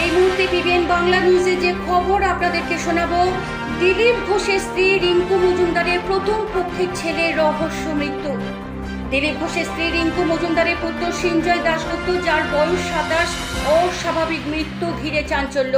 এই মুহূর্তে পিবিএন বাংলা নিউজে যে খবর আপনাদেরকে শোনাবো, দিলীপ ঘোষের স্ত্রী রিঙ্কু মজুমদারের প্রথম পক্ষের ছেলে রহস্য মৃত্যু। দিলীপ ঘোষের স্ত্রী রিঙ্কু মজুমদারের পুত্র সিঞ্জয় দাশগুপ্ত, যার বয়স সাতাশ, অস্বাভাবিক মৃত্যু ঘিরে চাঞ্চল্য।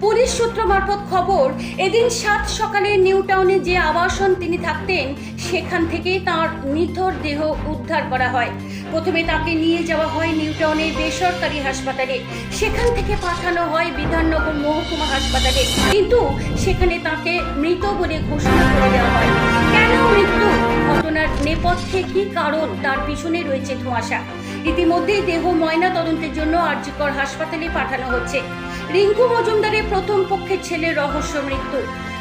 পুলিশ সূত্র মারফত খবর, এদিন সাত সকালে নিউ টাউনে যে আবাসন তিনি থাকতেন, সেখান থেকেই তার নিথর দেহ উদ্ধার করা হয়। প্রথমে তাকে নিয়ে যাওয়া হয় নিউ টাউনের বেসরকারি হাসপাতালে। সেখান থেকে পাঠানো হয় বিধাননগর মহকুমা হাসপাতালে। কিন্তু সেখানে তাকে মৃত বলে ঘোষণা করে দেওয়া নেপথ্যে কি কারণ, তার পিছনে রয়েছে ধোঁয়াশা। ইতিমধ্যেই দেহ ময়না তদন্তের জন্য আরজিকর হাসপাতালে পাঠানো হচ্ছে। রিঙ্কু মজুমদারের প্রথম পক্ষের ছেলে রহস্য মৃত্যু।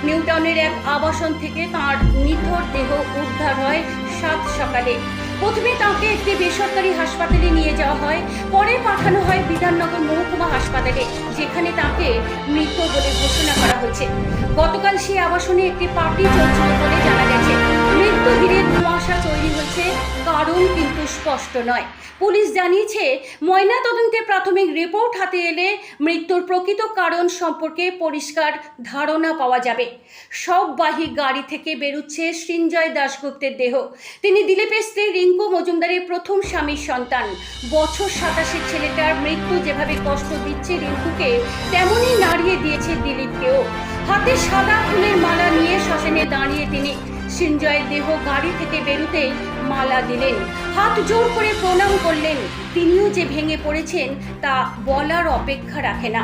নিউটাউনের এক আবাসন থেকে তার নিথর দেহ উদ্ধার হয় সাত সকালে। প্রথমে তাকে একটি বেসরকারি হাসপাতালে নিয়ে যাওয়া হয়, পরে পাঠানো হয় বিধাননগর মহকুমা হাসপাতালে, যেখানে তাকে মৃত বলে ঘোষণা করা হয়েছে। গতকাল সেই আবাসনে একটি পার্টি চলছিল বলে জানা গেছে। কিন্তু স্পষ্ট নয়। পুলিশ জানিয়েছে, ময়না তদন্তে প্রাথমিক রিপোর্ট হাতে এলে মৃত্যুর প্রকৃত কারণ সম্পর্কে পরিষ্কার ধারণা পাওয়া যাবে। সব বাহী গাড়ি থেকে বেরুচ্ছে সৃঞ্জয় দাশগুপ্তের দেহ। তিনি দিলীপের স্ত্রী রিঙ্কু মজুমদারের প্রথম স্বামীর সন্তান। বছর সাতাশের ছেলেটার মৃত্যু যেভাবে কষ্ট দিচ্ছে রিঙ্কুকে, তেমনই নাড়িয়ে দিয়েছে দিলীপকেও। হাতে সাদা ফুলের মালা নিয়ে শ্মশানে দাঁড়িয়ে তিনি সিঞ্জয়ের দেহ গাড়ি থেকে বেরুতেই মালা দিলেন। হাত জোর করে প্রণাম করলেন। তিনিও যে ভেঙে পড়েছেন, তা বলার অপেক্ষা রাখে না।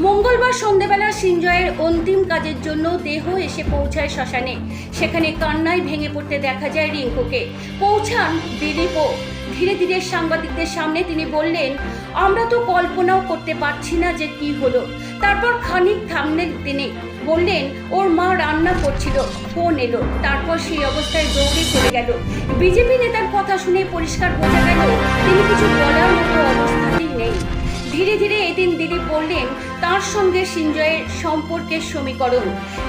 মঙ্গলবার সন্ধেবেলা সিঞ্জয়ের অন্তিম কাজের জন্য দেহ এসে পৌঁছায় শ্মশানে। সেখানে কান্নায় ভেঙে পড়তে দেখা যায় রিঙ্কুকে। পৌঁছান দিলীপও ধীরে ধীরে সাংবাদিকদের সামনে তিনি বললেন, আমরা তো কল্পনাও করতে পারছি না যে কি হলো। তারপর খানিক থামলেন তিনি। বললেন, ওর মা রান্না করছিল, ফোন এলো। তারপর সেই অবস্থায় দৌড়ে চলে গেল। বিজেপি নেতার কথা শুনে পরিষ্কার বোঝা গেল, তিনি কিছু বলার মতো অবস্থাতেই নেই। ধীরে ধীরে এদিন দিলীপ বললেন, তার সঙ্গে সিঞ্জয়ের সম্পর্কের সমীকরণ।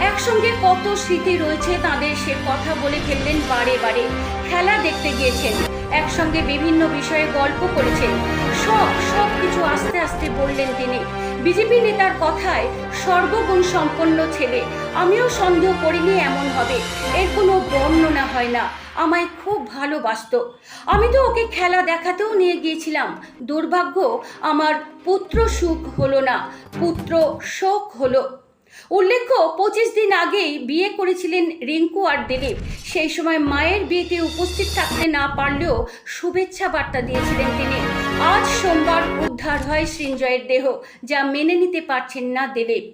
একসঙ্গে কত স্মৃতি রয়েছে তাদের সে কথা বলে ফেললেন বারে বারে। খেলা দেখতে গিয়েছেন, একসঙ্গে বিভিন্ন বিষয়ে গল্প করেছেন। সব সব কিছু আস্তে আস্তে বললেন তিনি। বিজেপি নেতার কথায় সর্বগুণ সম্পন্ন ছেলে। আমিও সন্দেহ করিনি এমন হবে। এর কোনো বর্ণনা হয় না। আমায় খুব ভালোবাসতো। আমি তো ওকে খেলা দেখাতেও নিয়ে গিয়েছিলাম। দুর্ভাগ্য, আমার পুত্র সুখ হলো না। পুত্র শোক হলো। উল্লেখ্য, পঁচিশ দিন আগেই বিয়ে করেছিলেন রিঙ্কু আর দিলীপ। সেই সময় মায়ের বিয়েতে উপস্থিত থাকতে না পারলেও শুভেচ্ছা বার্তা দিয়েছিলেন তিনি। আজ সোমবার উদ্ধার হয় সৃঞ্জয়ের দেহ যা মেনে নিতে পারছেন না দিলীপ